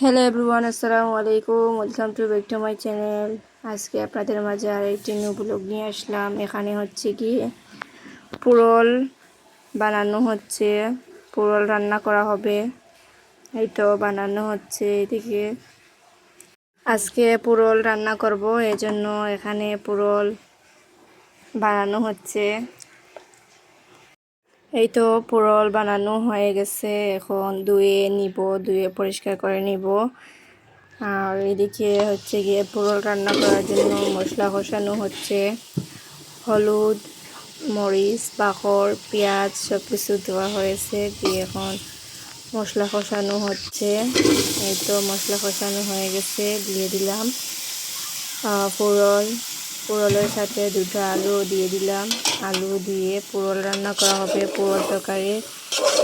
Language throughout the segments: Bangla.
হ্যালো এভরিওয়ান আসসালামু আলাইকুম welcome to back to my channel আজকে আপনাদের মাঝে আর একটি নিউ ব্লগ নিয়ে আসলাম। এখানে হচ্ছে কি পুরল বানানো হচ্ছে। পুরল রান্না করা হবে। এই তো বানানো হচ্ছে এদিকে। আজকে পুরল রান্না করব, এজন্য এখানে পুরল বানানো হচ্ছে। এই তো পুরল বানানো হয়ে গেছে, এখন ধুয়ে নিব ধুয়ে পরিষ্কার করে নিব। আর এদিকে হচ্ছে গিয়ে পুরল রান্না করার জন্য মশলা কষানো হচ্ছে। হলুদ মরিচ বাখর পেঁয়াজ সব কিছু দেওয়া হয়েছে দিয়ে এখন মশলা কষানো হচ্ছে। এই তো মশলা কষানো হয়ে গেছে, দিয়ে দিলাম। পুরল পোড়লের সাথে দুটো আলু দিয়ে দিলাম। আলু দিয়ে পোড়ল রান্না করা হবে। পোড়ল তরকারি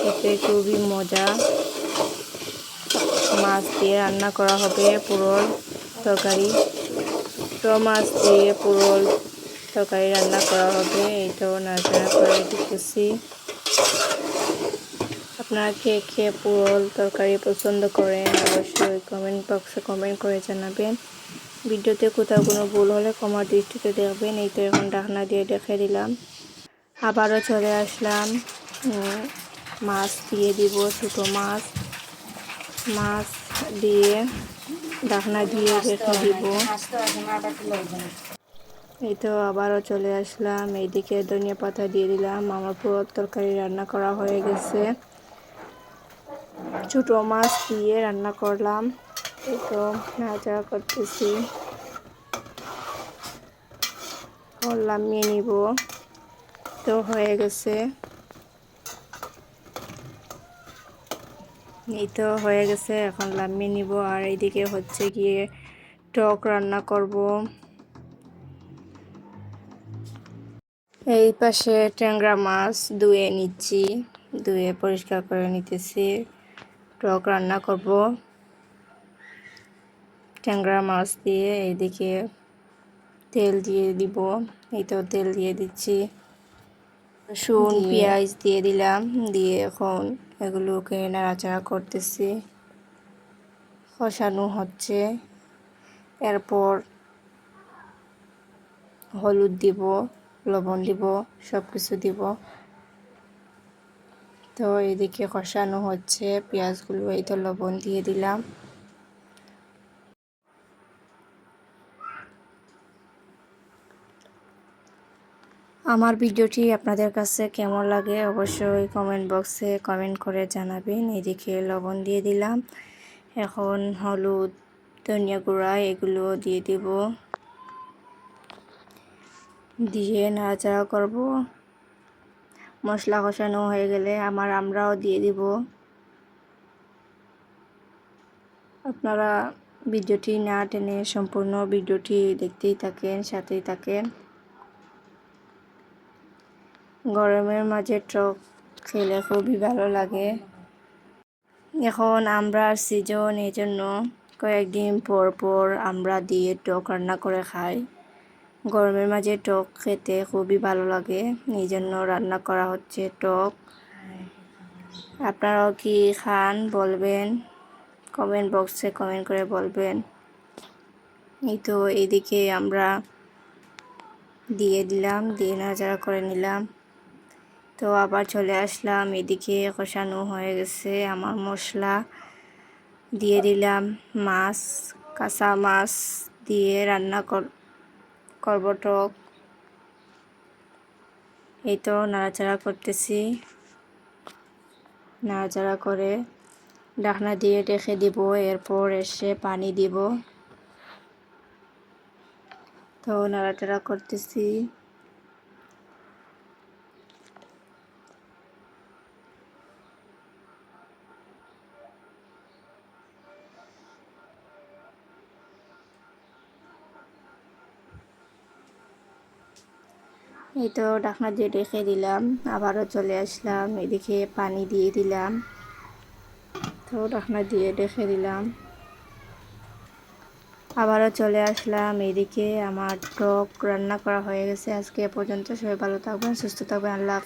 এতে খুবই মজা। মাছ দিয়ে রান্না করা হবে পোড়ল তরকারি। তো মাছ দিয়ে পোড়ল তরকারি রান্না করা হবে। এইটাও নাড়াচাড়া করে দিতেছি। আপনারা কে কে পোড়ল তরকারি পছন্দ করেন, অবশ্যই কমেন্ট বক্সে কমেন্ট করে জানাবেন। ভিডিওতে কোথাও কোনো ভুল হলে কমার দৃষ্টিতে দেখবেন। এই তো এখন ডাকনা দিয়ে দেখে দিলাম আবারও চলে আসলাম। মাছ দিয়ে দিব, ছোটো মাছ। মাছ দিয়ে ডাকনা দিয়ে রেখে দিব। এই তো আবারও চলে আসলাম। এইদিকে ধনিয়া পাতা দিয়ে দিলাম। আমার পুরো তরকারি রান্না করা হয়ে গেছে। ছোটো মাছ দিয়ে রান্না করলাম। এই তো নাড়াচাড়া করতেছি। লামিয়ে নিব। তো হয়ে গেছে। এই তো হয়ে গেছে, এখন লামিয়ে নিব। আর এইদিকে হচ্ছে গিয়ে টক রান্না করব। এই পাশে ট্যাংরা মাছ ধুয়ে নিচ্ছি, ধুয়ে পরিষ্কার করে নিতেছি। টক রান্না করব। ট্যাংরা মাছ দিয়ে এইদিকে তেল দিয়ে দিব। এই তো তেল দিয়ে দিচ্ছি। রসুন পেঁয়াজ দিয়ে দিলাম। দিয়ে এখন এগুলোকে নাড়াচাড়া করতেছি। কষানো হচ্ছে। এরপর হলুদ দিব লবণ দিব সব কিছু দিব। তো এদিকে কষানো হচ্ছে। পেঁয়াজগুলো এই তো লবণ দিয়ে দিলাম। আমার ভিডিওটি আপনাদের কাছে কেমন লাগে অবশ্যই কমেন্ট বক্সে কমেন্ট করে জানাবেন। এদিকে লবণ দিয়ে দিলাম। এখন হলুদ, ধনিয়া গুঁড়া এগুলো দিয়ে দিব। দিয়ে নাড়াচাড়া করব। মশলা কষানো হয়ে গেলে আমার আমরাও দিয়ে দিব। আপনারা ভিডিওটি না টেনে সম্পূর্ণ ভিডিওটি দেখতেই থাকেন, সাথেই থাকেন। গরমের মাঝে টক খেলে, খুবই ভালো লাগে। এখন আমরা সিজন এই জন্য কয়েকদিন পর পর আমরা দিয়ে টক রান্না করে খাই। গরমের মাঝে টক খেতে খুবই ভালো লাগে এই জন্য রান্না করা হচ্ছে টক আপনারাও কি খান বলবেন? কমেন্ট বক্সে কমেন্ট করে বলবেন। এই তো এইদিকে আমরা দিয়ে দিলাম, দিয়ে নাজারা করে নিলাম। তো আবার চলে আসলাম। এদিকে কষানো হয়ে গেছে আমার মশলা। দিয়ে দিলাম মাছ, কাঁচা মাছ দিয়ে রান্না কর করব টক। এই তো নাড়াচাড়া করতেছি। নাড়াচাড়া করে ডাকনা দিয়ে রেখে দিব, এরপর এসে পানি দিব। তো নাড়াচাড়া করতেছি। এই তো ডাকনা দিয়ে রেখে দিলাম, আবারও চলে আসলাম, এদিকে পানি দিয়ে দিলাম। তো ডাকনা দিয়ে রেখে দিলাম। আবারও চলে আসলাম, এদিকে আমার টক রান্না করা হয়ে গেছে। আজকে পর্যন্ত সবাই ভালো থাকবেন, সুস্থ থাকবেন, আল্লাহ